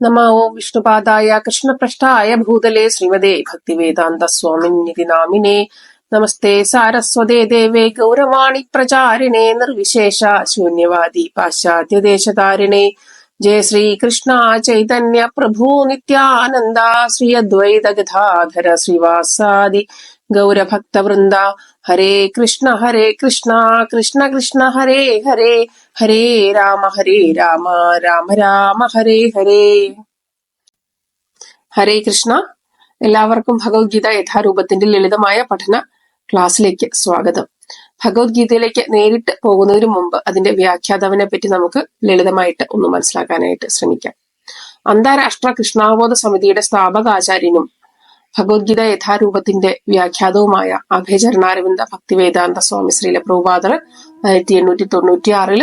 നമ ഓം വിഷ്ണുപാദായ കൃഷ്ണപൃഷ്ഠായ ഭൂതലേ ശ്രീമതേ ഭക്തിവേദാന്ത സ്വാമിനിതി നാമിനെ നമസ്തേ സാരസ്വതേ ദേവേ ഗൗരവാണി പ്രചാരിണേ നിർവിശേഷ ശൂന്യവാദി പാശ്ചാത്യദേശതാരിണേ ജയ ശ്രീകൃഷ്ണ ചൈതന്യ പ്രഭു നിത്യാനന്ദ ശ്രീ അദ്വൈത ശ്രീവാസാദി ഗൗരഭക്തവൃന്ദ ഹരേ കൃഷ്ണ ഹരേ കൃഷ്ണ കൃഷ്ണ കൃഷ്ണ ഹരേ ഹരേ ഹരേ രാമ ഹരേ രാമ രാമ രാമ ഹരേ ഹരേ. ഹരേ കൃഷ്ണ. എല്ലാവർക്കും ഭഗവത്ഗീത യഥാരൂപത്തിന്റെ ലളിതമായ പഠന ക്ലാസ്സിലേക്ക് സ്വാഗതം. ഭഗവത്ഗീതയിലേക്ക് നേരിട്ട് പോകുന്നതിന് മുമ്പ് അതിന്റെ വ്യാഖ്യാതാവിനെ പറ്റി നമുക്ക് ലളിതമായിട്ട് ഒന്ന് മനസ്സിലാക്കാനായിട്ട് ശ്രമിക്കാം. അന്താരാഷ്ട്ര കൃഷ്ണാവബോധ സമിതിയുടെ സ്ഥാപകാചാര്യനും ഭഗവത്ഗീത യഥാരൂപത്തിന്റെ വ്യാഖ്യാതവുമായ അഭയചരണാരവിന്ദ ഭക്തിവേദാന്ത സ്വാമി ശ്രീല പ്രഭുപാദർ ആയിരത്തി എണ്ണൂറ്റി തൊണ്ണൂറ്റി ആറിൽ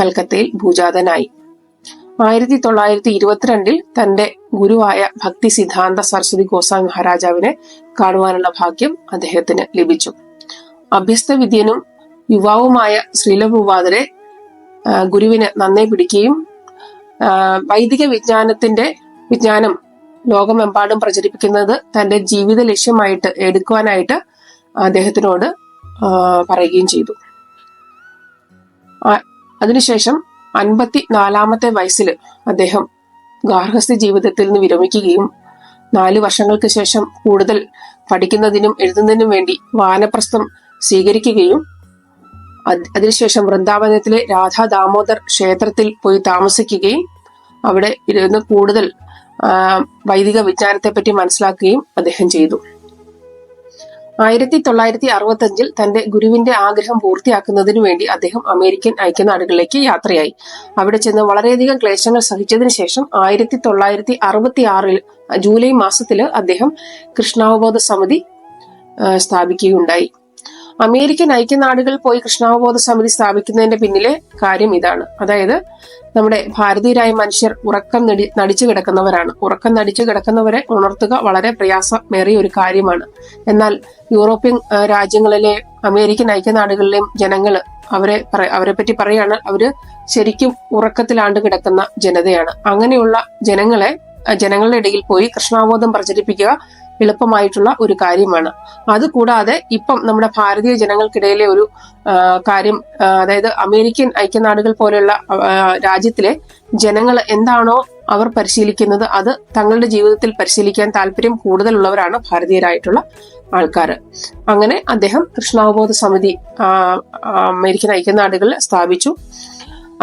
കൽക്കത്തയിൽ ഭൂജാതനായി. ആയിരത്തി തൊള്ളായിരത്തി ഇരുപത്തിരണ്ടിൽ തന്റെ ഗുരുവായ ഭക്തി സിദ്ധാന്ത സരസ്വതി ഗോസ്വാമി മഹാരാജാവിനെ കാണുവാനുള്ള ഭാഗ്യം അദ്ദേഹത്തിന് ലഭിച്ചു. അഭ്യസ്ത വിദ്യനും യുവാവുമായ ശ്രീലഭൂപാദരെ ഗുരുവിന് നന്നേ പിടിക്കുകയും വൈദിക വിജ്ഞാനത്തിന്റെ വിജ്ഞാനം ലോകമെമ്പാടും പ്രചരിപ്പിക്കുന്നത് തന്റെ ജീവിത ലക്ഷ്യമായിട്ട് എടുക്കുവാനായിട്ട് അദ്ദേഹത്തിനോട് പറയുകയും ചെയ്തു. അതിനുശേഷം അൻപത്തി നാലാമത്തെ വയസ്സിൽ അദ്ദേഹം ഗാർഹസ്ഥ ജീവിതത്തിൽ നിന്ന് വിരമിക്കുകയും നാല് വർഷങ്ങൾക്ക് ശേഷം കൂടുതൽ പഠിക്കുന്നതിനും എഴുതുന്നതിനും വേണ്ടി വാനപ്രസ്ഥം സ്വീകരിക്കുകയും അതിനുശേഷം വൃന്ദാവനത്തിലെ രാധാ ദാമോദർ ക്ഷേത്രത്തിൽ പോയി താമസിക്കുകയും അവിടെ ഇരുന്ന് കൂടുതൽ വൈദിക വിചാരത്തെപ്പറ്റി പറ്റി മനസ്സിലാക്കുകയും അദ്ദേഹം ചെയ്തു. ആയിരത്തി തൊള്ളായിരത്തി അറുപത്തി അഞ്ചിൽ തന്റെ ഗുരുവിന്റെ ആഗ്രഹം പൂർത്തിയാക്കുന്നതിനു വേണ്ടി അദ്ദേഹം അമേരിക്കൻ ഐക്യനാടുകളിലേക്ക് യാത്രയായി. അവിടെ ചെന്ന് വളരെയധികം ക്ലേശങ്ങൾ സഹിച്ചതിനു ശേഷം ആയിരത്തി തൊള്ളായിരത്തി അറുപത്തി ആറിൽ ജൂലൈ മാസത്തിൽ അദ്ദേഹം കൃഷ്ണാവബോധ സമിതി സ്ഥാപിക്കുകയുണ്ടായി. അമേരിക്കൻ ഐക്യനാടുകൾ പോയി കൃഷ്ണാവബോധ സമിതി സ്ഥാപിക്കുന്നതിന്റെ പിന്നിലെ കാര്യം ഇതാണ്. അതായത് നമ്മുടെ ഭാരതീയരായ മനുഷ്യർ ഉറക്കം നടി നടിച്ചു കിടക്കുന്നവരാണ്. ഉറക്കം നടിച്ചു കിടക്കുന്നവരെ ഉണർത്തുക വളരെ പ്രയാസമേറിയ ഒരു കാര്യമാണ്. എന്നാൽ യൂറോപ്യൻ രാജ്യങ്ങളിലെ അമേരിക്കൻ ഐക്യനാടുകളിലെയും ജനങ്ങൾ അവരെ അവരെ പറ്റി പറയുകയാണ് അവർ ശരിക്കും ഉറക്കത്തിലാണ്ട് കിടക്കുന്ന ജനതയാണ്. അങ്ങനെയുള്ള ജനങ്ങളെ ജനങ്ങളുടെ ഇടയിൽ പോയി കൃഷ്ണാവോധം പ്രചരിപ്പിക്കുക എളുപ്പമായിട്ടുള്ള ഒരു കാര്യമാണ്. അതുകൂടാതെ ഇപ്പം നമ്മുടെ ഭാരതീയ ജനങ്ങൾക്കിടയിലെ ഒരു കാര്യം അതായത് അമേരിക്കൻ ഐക്യനാടുകൾ പോലെയുള്ള രാജ്യത്തിലെ ജനങ്ങൾ എന്താണോ അവർ പരിശീലിക്കുന്നത് അത് തങ്ങളുടെ ജീവിതത്തിൽ പരിശീലിക്കാൻ താല്പര്യം കൂടുതലുള്ളവരാണ് ഭാരതീയരായിട്ടുള്ള ആൾക്കാർ അങ്ങനെ അദ്ദേഹം കൃഷ്ണാവബോധ സമിതി അമേരിക്കൻ ഐക്യനാടുകളിൽ സ്ഥാപിച്ചു.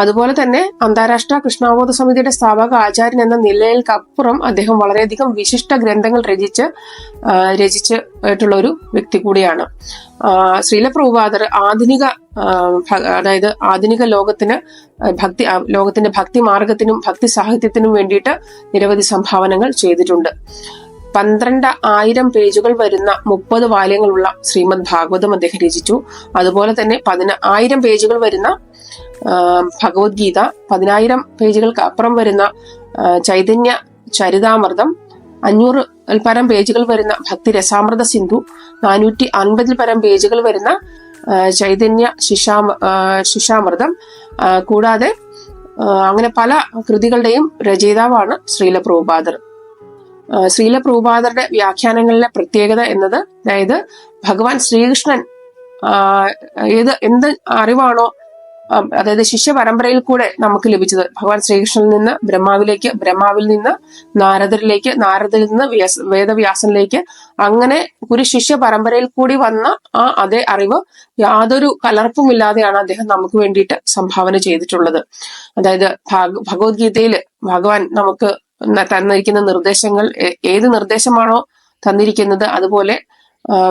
അതുപോലെ തന്നെ അന്താരാഷ്ട്ര കൃഷ്ണാവോധ സമിതിയുടെ സ്ഥാപക ആചാര്യൻ എന്ന നിലയിൽക്കപ്പുറം അദ്ദേഹം വളരെയധികം വിശിഷ്ട ഗ്രന്ഥങ്ങൾ രചിച്ച് രചിച്ചിട്ടുള്ള ഒരു വ്യക്തി കൂടിയാണ്. ശ്രീല പ്രഭുപാദർ ആധുനിക അതായത് ആധുനിക ലോകത്തിന് ഭക്തി ലോകത്തിന്റെ ഭക്തി മാർഗത്തിനും ഭക്തി സാഹിത്യത്തിനും വേണ്ടിയിട്ട് നിരവധി സംഭാവനകൾ ചെയ്തിട്ടുണ്ട്. പന്ത്രണ്ട് ആയിരം പേജുകൾ വരുന്ന മുപ്പത് വാല്യങ്ങളുള്ള ശ്രീമദ് ഭാഗവതം അദ്ദേഹം രചിച്ചു. അതുപോലെ തന്നെ പതിന ആയിരം പേജുകൾ വരുന്ന ഭഗവത്ഗീത പതിനായിരം പേജുകൾക്ക് അപ്പുറം വരുന്ന ചൈതന്യ ചരിതാമൃതം അഞ്ഞൂറ് പരം പേജുകൾ വരുന്ന ഭക്തി രസാമൃത സിന്ധു നാനൂറ്റി അൻപതിൽ പരം പേജുകൾ വരുന്ന ചൈതന്യ ശിശാ ശിശാമൃതം കൂടാതെ അങ്ങനെ പല കൃതികളുടെയും രചയിതാവാണ് ശ്രീല പ്രഭുപാദർ ശ്രീല പ്രഭുപാദരുടെ വ്യാഖ്യാനങ്ങളിലെ പ്രത്യേകത എന്നത് അതായത് ഭഗവാൻ ശ്രീകൃഷ്ണൻ ഏത് എന്ത് അറിവാണോ അതായത് ശിഷ്യ പരമ്പരയിൽ കൂടെ നമുക്ക് ലഭിച്ചത്. ഭഗവാൻ ശ്രീകൃഷ്ണനിൽ നിന്ന് ബ്രഹ്മാവിലേക്ക് ബ്രഹ്മാവിൽ നിന്ന് നാരദരിലേക്ക് നാരദരിൽ നിന്ന് വേദവ്യാസനിലേക്ക് അങ്ങനെ ഒരു ശിഷ്യ പരമ്പരയിൽ കൂടി വന്ന ആ അതേ അറിവ് യാതൊരു കലർപ്പുമില്ലാതെയാണ് അദ്ദേഹം നമുക്ക് വേണ്ടിയിട്ട് സംഭാവന ചെയ്തിട്ടുള്ളത്. അതായത് ഭഗവത്ഗീതയിൽ ഭഗവാൻ നമുക്ക് തന്നിരിക്കുന്ന നിർദ്ദേശങ്ങൾ ഏത് നിർദ്ദേശമാണോ തന്നിരിക്കുന്നത് അതുപോലെ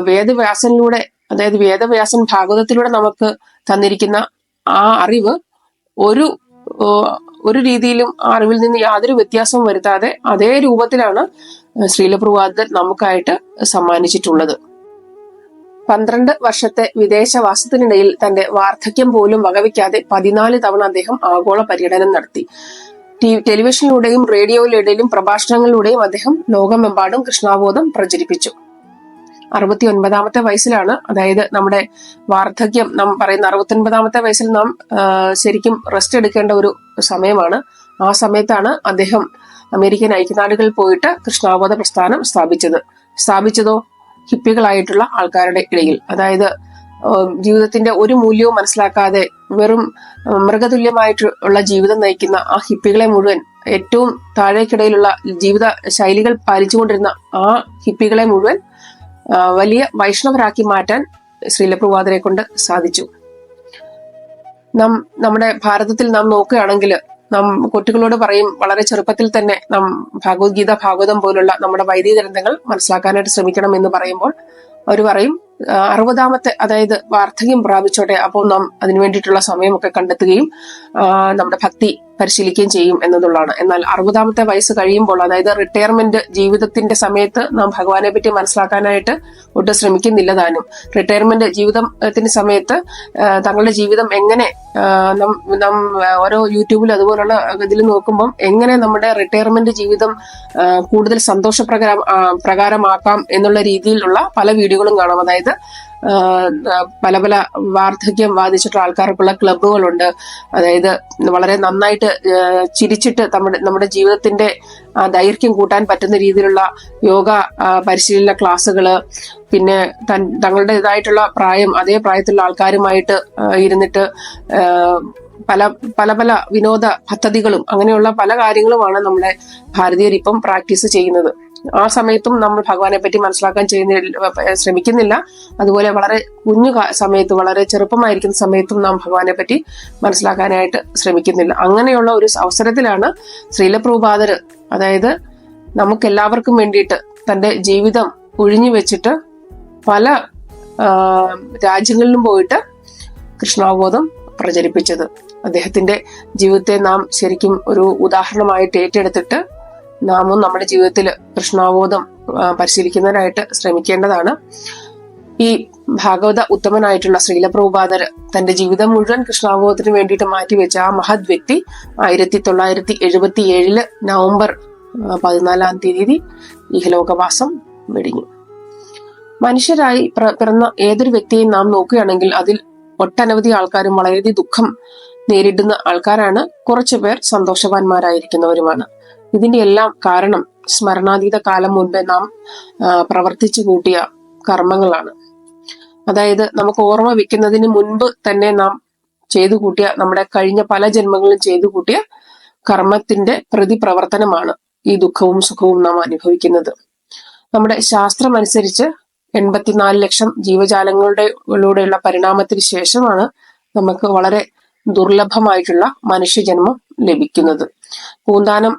വേദവ്യാസനിലൂടെ അതായത് വേദവ്യാസൻ ഭാഗവതത്തിലൂടെ നമുക്ക് തന്നിരിക്കുന്ന ആ അറിവ് ഒരു ഒരു രീതിയിലും അറിവിൽ നിന്ന് യാതൊരു വ്യത്യാസവും വരുത്താതെ അതേ രൂപത്തിലാണ് ശ്രീലപ്രഭാതർ നമുക്കായിട്ട് സമ്മാനിച്ചിട്ടുള്ളത്. പന്ത്രണ്ട് വർഷത്തെ വിദേശവാസത്തിനിടയിൽ തന്റെ വാർദ്ധക്യം പോലും വകവയ്ക്കാതെ പതിനാല് തവണ അദ്ദേഹം ആഗോള പര്യടനം നടത്തി. ടെലിവിഷനിലൂടെയും റേഡിയോയിലൂടെയും പ്രഭാഷണങ്ങളിലൂടെയും അദ്ദേഹം ലോകമെമ്പാടും കൃഷ്ണാബോധം പ്രചരിപ്പിച്ചു. അറുപത്തി ഒൻപതാമത്തെ വയസ്സിലാണ് അതായത് നമ്മുടെ വാർദ്ധക്യം നാം പറയുന്ന അറുപത്തി ഒൻപതാമത്തെ വയസ്സിൽ നാം ശരിക്കും റെസ്റ്റ് എടുക്കേണ്ട ഒരു സമയമാണ്. ആ സമയത്താണ് അദ്ദേഹം അമേരിക്കൻ ഐക്യനാടുകളിൽ പോയിട്ട് കൃഷ്ണാബോധ പ്രസ്ഥാനം സ്ഥാപിച്ചത്. സ്ഥാപിച്ചതോ ഹിപ്പികളായിട്ടുള്ള ആൾക്കാരുടെ ഇടയിൽ. അതായത് ജീവിതത്തിന്റെ ഒരു മൂല്യവും മനസ്സിലാക്കാതെ വെറും മൃഗതുല്യമായിട്ടുള്ള ജീവിതം നയിക്കുന്ന ആ ഹിപ്പികളെ മുഴുവൻ ഏറ്റവും താഴേക്കിടയിലുള്ള ജീവിത ശൈലികൾ പാലിച്ചുകൊണ്ടിരുന്ന ആ ഹിപ്പികളെ മുഴുവൻ വലിയ വൈഷ്ണവരാക്കി മാറ്റാൻ ശ്രീലപ്രഭാതരെ കൊണ്ട് സാധിച്ചു. നാം നമ്മുടെ ഭാരതത്തിൽ നാം നോക്കുകയാണെങ്കിൽ നാം കുട്ടികളോട് പറയും വളരെ ചെറുപ്പത്തിൽ തന്നെ നാം ഭഗവത്ഗീത ഭാഗവതം പോലുള്ള നമ്മുടെ വൈദിക ഗ്രന്ഥങ്ങൾ മനസ്സിലാക്കാനായിട്ട് ശ്രമിക്കണം എന്ന് പറയുമ്പോൾ അവർ പറയും അറുപതാമത്തെ അതായത് വാർദ്ധക്യം പ്രാപിച്ചോട്ടെ. അപ്പോൾ നാം അതിനു വേണ്ടിയിട്ടുള്ള സമയമൊക്കെ കണ്ടെത്തുകയും നമ്മുടെ ഭക്തി പരിശീലിക്കുകയും ചെയ്യും എന്നതുള്ളതാണ് എന്നാൽ അറുപതാമത്തെ വയസ്സ് കഴിയുമ്പോൾ അതായത് റിട്ടയർമെന്റ് ജീവിതത്തിന്റെ സമയത്ത് നാം ഭഗവാനെ പറ്റി മനസ്സിലാക്കാനായിട്ട് ഒട്ടും ശ്രമിക്കുന്നില്ല താനും. റിട്ടയർമെന്റ് ജീവിതത്തിന്റെ സമയത്ത് തങ്ങളുടെ ജീവിതം എങ്ങനെ നാം ഓരോ യൂട്യൂബിൽ അതുപോലുള്ള ഇതിൽ നോക്കുമ്പം എങ്ങനെ നമ്മുടെ റിട്ടയർമെന്റ് ജീവിതം കൂടുതൽ സന്തോഷപ്രകാരം പ്രകാരമാക്കാം എന്നുള്ള രീതിയിലുള്ള പല വീഡിയോകളും കാണാം. അതായത് പല പല വാർദ്ധക്യം ബാധിച്ചിട്ടുള്ള ആൾക്കാർക്കുള്ള ക്ലബ്ബുകളുണ്ട്. അതായത് വളരെ നന്നായിട്ട് ചിരിച്ചിട്ട് നമ്മുടെ നമ്മുടെ ജീവിതത്തിന്റെ ദൈർഘ്യം കൂട്ടാൻ പറ്റുന്ന രീതിയിലുള്ള യോഗ പരിശീലന ക്ലാസ്സുകൾ പിന്നെ തൻ തങ്ങളുടേതായിട്ടുള്ള പ്രായം അതേ പ്രായത്തിലുള്ള ആൾക്കാരുമായിട്ട് ഇരുന്നിട്ട് പല പല പല വിനോദ പദ്ധതികളും അങ്ങനെയുള്ള പല കാര്യങ്ങളുമാണ് നമ്മുടെ ഭാരതീയർ ഇപ്പം പ്രാക്ടീസ് ചെയ്യുന്നത്. ആ സമയത്തും നമ്മൾ ഭഗവാനെ പറ്റി മനസ്സിലാക്കാൻ ചെയ്യുന്ന ശ്രമിക്കുന്നില്ല. അതുപോലെ വളരെ കുഞ്ഞു സമയത്ത് വളരെ ചെറുപ്പമായിരിക്കുന്ന സമയത്തും നാം ഭഗവാനെ പറ്റി മനസ്സിലാക്കാനായിട്ട് ശ്രമിക്കുന്നില്ല. അങ്ങനെയുള്ള ഒരു അവസരത്തിലാണ് ശ്രീലപ്രഭുപാദര് അതായത് നമുക്ക് എല്ലാവർക്കും വേണ്ടിയിട്ട് തന്റെ ജീവിതം ഒഴിഞ്ഞു വെച്ചിട്ട് പല രാജ്യങ്ങളിലും പോയിട്ട് കൃഷ്ണാവബോധം പ്രചരിപ്പിച്ചത്. അദ്ദേഹത്തിന്റെ ജീവിതത്തെ നാം ശരിക്കും ഒരു ഉദാഹരണമായിട്ട് ഏറ്റെടുത്തിട്ട് നാമും നമ്മുടെ ജീവിതത്തിൽ കൃഷ്ണാവബോധം ആ, പരിശീലിക്കുന്നതിനായിട്ട് ശ്രമിക്കേണ്ടതാണ്. ഈ ഭാഗവത ഉത്തമനായിട്ടുള്ള ശ്രീലപ്രഭുപാദർ തന്റെ ജീവിതം മുഴുവൻ കൃഷ്ണാവബോധത്തിന് വേണ്ടിയിട്ട് മാറ്റിവെച്ച ആ മഹത് വ്യക്തി ആയിരത്തി തൊള്ളായിരത്തി എഴുപത്തി ഏഴിൽ നവംബർ പതിനാലാം തീയതി ഇഹലോകവാസം വെടിഞ്ഞു. മനുഷ്യരായി പിറന്ന ഏതൊരു വ്യക്തിയെയും നാം നോക്കുകയാണെങ്കിൽ അതിൽ ഒട്ടനവധി ആൾക്കാരും വളരെയധികം ദുഃഖം നേരിടുന്ന ആൾക്കാരാണ്. കുറച്ചുപേർ സന്തോഷവാന്മാരായിരിക്കുന്നവരുമാണ്. ഇതിന്റെ എല്ലാം കാരണം സ്മരണാതീത കാലം മുൻപേ നാം പ്രവർത്തിച്ചു കൂട്ടിയ കർമ്മങ്ങളാണ്. അതായത് നമുക്ക് ഓർമ്മ വെക്കുന്നതിന് മുൻപ് തന്നെ നാം ചെയ്തു കൂട്ടിയ നമ്മുടെ കഴിഞ്ഞ പല ജന്മങ്ങളിലും ചെയ്തു കൂട്ടിയ കർമ്മത്തിന്റെ പ്രതിപ്രവർത്തനമാണ് ഈ ദുഃഖവും സുഖവും നാം അനുഭവിക്കുന്നത്. നമ്മുടെ ശാസ്ത്രം അനുസരിച്ച് എൺപത്തിനാല് ലക്ഷം ജീവജാലങ്ങളുടെ ലൂടെയുള്ള പരിണാമത്തിന് ശേഷമാണ് നമുക്ക് വളരെ ദുർലഭമായിട്ടുള്ള മനുഷ്യജന്മം ലഭിക്കുന്നത്. പൂന്താനം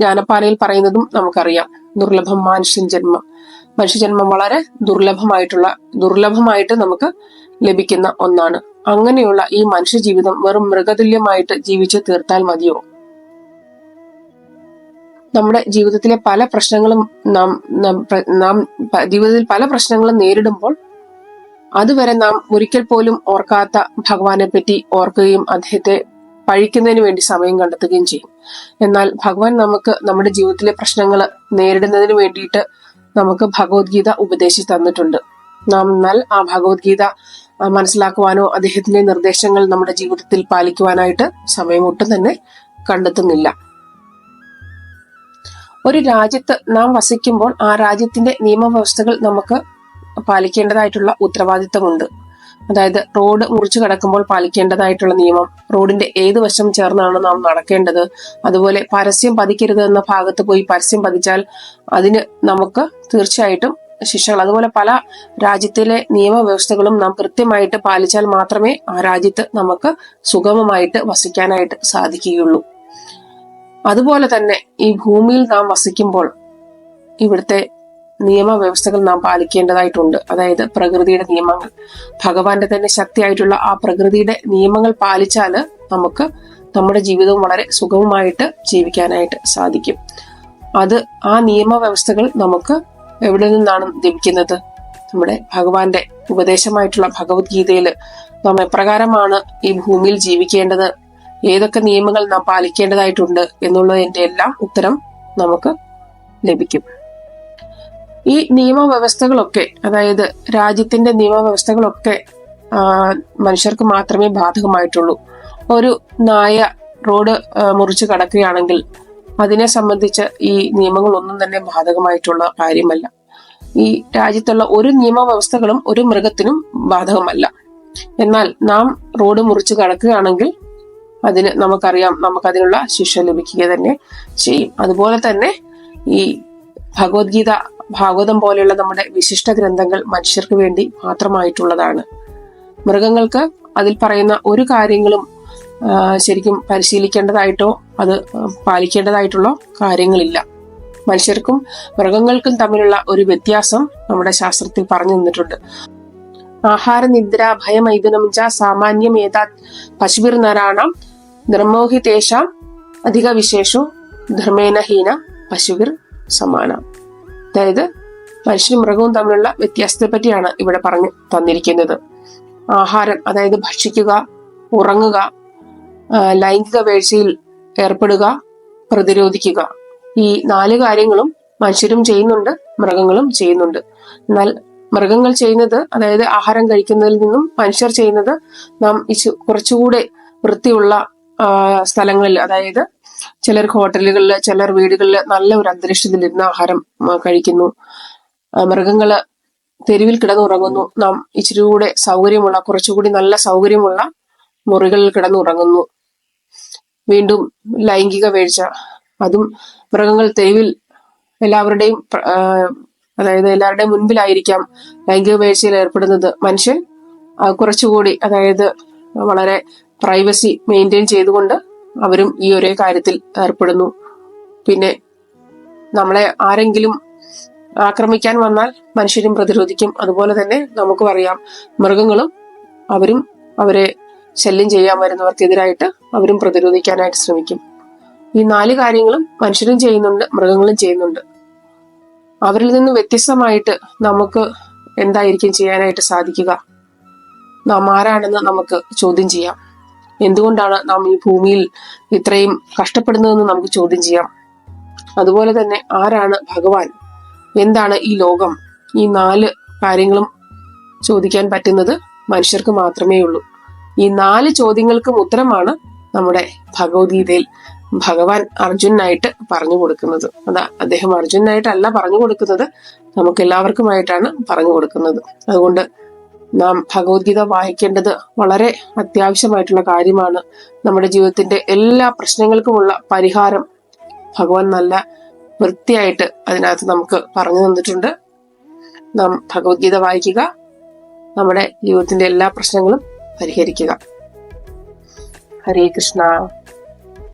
ജ്ഞാനപ്പാലയിൽ പറയുന്നതും നമുക്കറിയാം. ദുർലഭം മനുഷ്യൻ ജന്മം. മനുഷ്യജന്മം വളരെ ദുർലഭമായിട്ടുള്ള ദുർലഭമായിട്ട് നമുക്ക് ലഭിക്കുന്ന ഒന്നാണ്. അങ്ങനെയുള്ള ഈ മനുഷ്യ ജീവിതം വെറും മൃഗതുല്യമായിട്ട് ജീവിച്ചു തീർത്താൽ മതിയോ? നമ്മുടെ ജീവിതത്തിലെ പല പ്രശ്നങ്ങളും നാം നാം ജീവിതത്തിൽ പല പ്രശ്നങ്ങളും നേരിടുമ്പോൾ അതുവരെ നാം ഒരിക്കൽ പോലും ഓർക്കാത്ത ഭഗവാനെ പറ്റി ഓർക്കുകയും അദ്ദേഹത്തെ പഴിക്കുന്നതിന് വേണ്ടി സമയം കണ്ടെത്തുകയും ചെയ്യും. എന്നാൽ ഭഗവാൻ നമുക്ക് നമ്മുടെ ജീവിതത്തിലെ പ്രശ്നങ്ങൾ നേരിടുന്നതിന് വേണ്ടിയിട്ട് നമുക്ക് ഭഗവത്ഗീത ഉപദേശിച്ച് തന്നിട്ടുണ്ട്. നാം എന്നാൽ ആ ഭഗവത്ഗീത മനസ്സിലാക്കുവാനോ അദ്ദേഹത്തിന്റെ നിർദ്ദേശങ്ങൾ നമ്മുടെ ജീവിതത്തിൽ പാലിക്കുവാനായിട്ട് സമയം ഒട്ടും തന്നെ കണ്ടെത്തുന്നില്ല. ഒരു രാജ്യത്ത് നാം വസിക്കുമ്പോൾ ആ രാജ്യത്തിന്റെ നിയമവ്യവസ്ഥകൾ നമുക്ക് പാലിക്കേണ്ടതായിട്ടുള്ള ഉത്തരവാദിത്തമുണ്ട്. അതായത് റോഡ് മുറിച്ചു കടക്കുമ്പോൾ പാലിക്കേണ്ടതായിട്ടുള്ള നിയമം റോഡിന്റെ ഏത് വശം ചേർന്നാണ് നാം നടക്കേണ്ടത്. അതുപോലെ പരസ്യം പതിക്കരുത് എന്ന ഭാഗത്ത് പോയി പരസ്യം പതിച്ചാൽ അതിന് നമുക്ക് തീർച്ചയായിട്ടും ശിക്ഷകൾ. അതുപോലെ പല രാജ്യത്തിലെ നിയമവ്യവസ്ഥകളും നാം കൃത്യമായിട്ട് പാലിച്ചാൽ മാത്രമേ ആ രാജ്യത്ത് നമുക്ക് സുഗമമായിട്ട് വസിക്കാനായിട്ട് സാധിക്കുകയുള്ളൂ. അതുപോലെ തന്നെ ഈ ഭൂമിയിൽ നാം വസിക്കുമ്പോൾ ഇവിടുത്തെ നിയമവ്യവസ്ഥകൾ നാം പാലിക്കേണ്ടതായിട്ടുണ്ട്. അതായത് പ്രകൃതിയുടെ നിയമങ്ങൾ. ഭഗവാന്റെ തന്നെ ശക്തിയായിട്ടുള്ള ആ പ്രകൃതിയുടെ നിയമങ്ങൾ പാലിച്ചാൽ നമുക്ക് നമ്മുടെ ജീവിതവും വളരെ സുഗമമായിട്ട് ജീവിക്കാനായിട്ട് സാധിക്കും. അത് ആ നിയമവ്യവസ്ഥകൾ നമുക്ക് എവിടെ നിന്നാണ് ലഭിക്കുന്നത്? നമ്മുടെ ഭഗവാന്റെ ഉപദേശമായിട്ടുള്ള ഭഗവത്ഗീതയിൽ നാം എപ്രകാരമാണ് ഈ ഭൂമിയിൽ ജീവിക്കേണ്ടത്? ഏതൊക്കെ നിയമങ്ങൾ നാം പാലിക്കേണ്ടതായിട്ടുണ്ട്? എന്നുള്ളതിന്റെ എല്ലാം ഉത്തരം നമുക്ക് ലഭിക്കും. ഈ നിയമവ്യവസ്ഥകളൊക്കെ അതായത് രാജ്യത്തിന്റെ നിയമവ്യവസ്ഥകളൊക്കെ മനുഷ്യർക്ക് മാത്രമേ ബാധകമായിട്ടുള്ളൂ. ഒരു നായ റോഡ് മുറിച്ച് കടക്കുകയാണെങ്കിൽ അതിനെ സംബന്ധിച്ച് ഈ നിയമങ്ങളൊന്നും തന്നെ ബാധകമായിട്ടുള്ള കാര്യമല്ല. ഈ രാജ്യത്തുള്ള ഒരു നിയമവ്യവസ്ഥകളും ഒരു മൃഗത്തിനും ബാധകമല്ല. എന്നാൽ നാം റോഡ് മുറിച്ച് കടക്കുകയാണെങ്കിൽ അതിന് നമുക്കറിയാം നമുക്കതിനുള്ള ശിക്ഷ ലഭിക്കുക തന്നെ ചെയ്യും. അതുപോലെ തന്നെ ഈ ഭഗവത്ഗീത ഭാഗവതം പോലെയുള്ള നമ്മുടെ വിശിഷ്ട ഗ്രന്ഥങ്ങൾ മനുഷ്യർക്ക് വേണ്ടി മാത്രമായിട്ടുള്ളതാണ്. മൃഗങ്ങൾക്ക് അതിൽ പറയുന്ന ഒരു കാര്യങ്ങളും ശരിക്കും പരിശീലിക്കേണ്ടതായിട്ടോ അത് പാലിക്കേണ്ടതായിട്ടുള്ള കാര്യങ്ങളില്ല. മനുഷ്യർക്കും മൃഗങ്ങൾക്കും തമ്മിലുള്ള ഒരു വ്യത്യാസം നമ്മുടെ ശാസ്ത്രത്തിൽ പറഞ്ഞു തന്നിട്ടുണ്ട്. ആഹാര നിദ്ര ഭയമൈഥുനം ച സാമാന്യം ഏതാ പശുവിർ നരാണം നിർമോഹിതേഷാം അധിക വിശേഷോ ധർമ്മേനഹീന പശുവിർ സമാന. അതായത് മനുഷ്യനും മൃഗവും തമ്മിലുള്ള വ്യത്യാസത്തെ പറ്റിയാണ് ഇവിടെ പറഞ്ഞു തന്നിരിക്കുന്നത്. ആഹാരം അതായത് ഭക്ഷിക്കുക ഉറങ്ങുക ലൈംഗിക വീഴ്ചയിൽ ഏർപ്പെടുക പ്രതിരോധിക്കുക. ഈ നാല് കാര്യങ്ങളും മനുഷ്യരും ചെയ്യുന്നുണ്ട് മൃഗങ്ങളും ചെയ്യുന്നുണ്ട്. എന്നാൽ മൃഗങ്ങൾ ചെയ്യുന്നത് അതായത് ആഹാരം കഴിക്കുന്നതിൽ നിന്നും മനുഷ്യർ ചെയ്യുന്നത് നാം കുറച്ചുകൂടെ വൃത്തിയുള്ള സ്ഥലങ്ങളിൽ അതായത് ചിലർ ഹോട്ടലുകളിൽ ചിലർ വീടുകളിൽ നല്ല ഒരു അന്തരീക്ഷത്തിൽ ഇരുന്ന് ആഹാരം കഴിക്കുന്നു മൃഗങ്ങൾ തെരുവിൽ കിടന്നുറങ്ങുന്നു. നാം ഇച്ചിരി കൂടെ സൗകര്യമുള്ള കുറച്ചുകൂടി നല്ല സൗകര്യമുള്ള മുറികളിൽ കിടന്നുറങ്ങുന്നു. വീണ്ടും ലൈംഗിക വീഴ്ച. അതും മൃഗങ്ങൾ തെരുവിൽ എല്ലാവരുടെയും അതായത് എല്ലാവരുടെയും മുൻപിലായിരിക്കാം ലൈംഗിക വീഴ്ചയിൽ ഏർപ്പെടുന്നത്. മനുഷ്യൻ കുറച്ചുകൂടി അതായത് വളരെ പ്രൈവസി മെയിന്റെയിൻ ചെയ്തുകൊണ്ട് അവരും ഈ ഒരേ കാര്യത്തിൽ ഏർപ്പെടുന്നു. പിന്നെ നമ്മളെ ആരെങ്കിലും ആക്രമിക്കാൻ വന്നാൽ മനുഷ്യരും പ്രതിരോധിക്കും. അതുപോലെ തന്നെ നമുക്ക് അറിയാം മൃഗങ്ങളും അവരും അവരെ ശല്യം ചെയ്യാൻ വരുന്നവർക്കെതിരായിട്ട് അവരും പ്രതിരോധിക്കാനായിട്ട് ശ്രമിക്കും. ഈ നാല് കാര്യങ്ങളും മനുഷ്യരും ചെയ്യുന്നുണ്ട് മൃഗങ്ങളും ചെയ്യുന്നുണ്ട്. അവരിൽ നിന്ന് വ്യത്യസ്തമായിട്ട് നമുക്ക് എന്തായിരിക്കും ചെയ്യാനായിട്ട് സാധിക്കുക? നാം ആരാണെന്ന് നമുക്ക് ചോദ്യം ചെയ്യാം. എന്തുകൊണ്ടാണ് നാം ഈ ഭൂമിയിൽ ഇത്രയും കഷ്ടപ്പെടുന്നതെന്ന് നമുക്ക് ചോദ്യം ചെയ്യാം. അതുപോലെ തന്നെ ആരാണ് ഭഗവാൻ? എന്താണ് ഈ ലോകം? ഈ നാല് കാര്യങ്ങളും ചോദിക്കാൻ പറ്റുന്നത് മനുഷ്യർക്ക് മാത്രമേ ഉള്ളൂ. ഈ നാല് ചോദ്യങ്ങൾക്കും ഉത്തരമാണ് നമ്മുടെ ഭഗവത്ഗീതയിൽ ഭഗവാൻ അർജുനായിട്ട് പറഞ്ഞു കൊടുക്കുന്നത്. അതാ അദ്ദേഹം അർജുനായിട്ടല്ല പറഞ്ഞു കൊടുക്കുന്നത്. നമുക്ക് എല്ലാവർക്കുമായിട്ടാണ് പറഞ്ഞു കൊടുക്കുന്നത്. അതുകൊണ്ട് നാം ഭഗവത്ഗീത വായിക്കേണ്ടത് വളരെ അത്യാവശ്യമായിട്ടുള്ള കാര്യമാണ്. നമ്മുടെ ജീവിതത്തിന്റെ എല്ലാ പ്രശ്നങ്ങൾക്കുമുള്ള പരിഹാരം ഭഗവാൻ നല്ല വൃത്തിയായിട്ട് അതിനകത്ത് നമുക്ക് പറഞ്ഞു തന്നിട്ടുണ്ട്. നാം ഭഗവത്ഗീത വായിക്കുക നമ്മുടെ ജീവിതത്തിന്റെ എല്ലാ പ്രശ്നങ്ങളും പരിഹരിക്കുക. ഹരേ കൃഷ്ണ.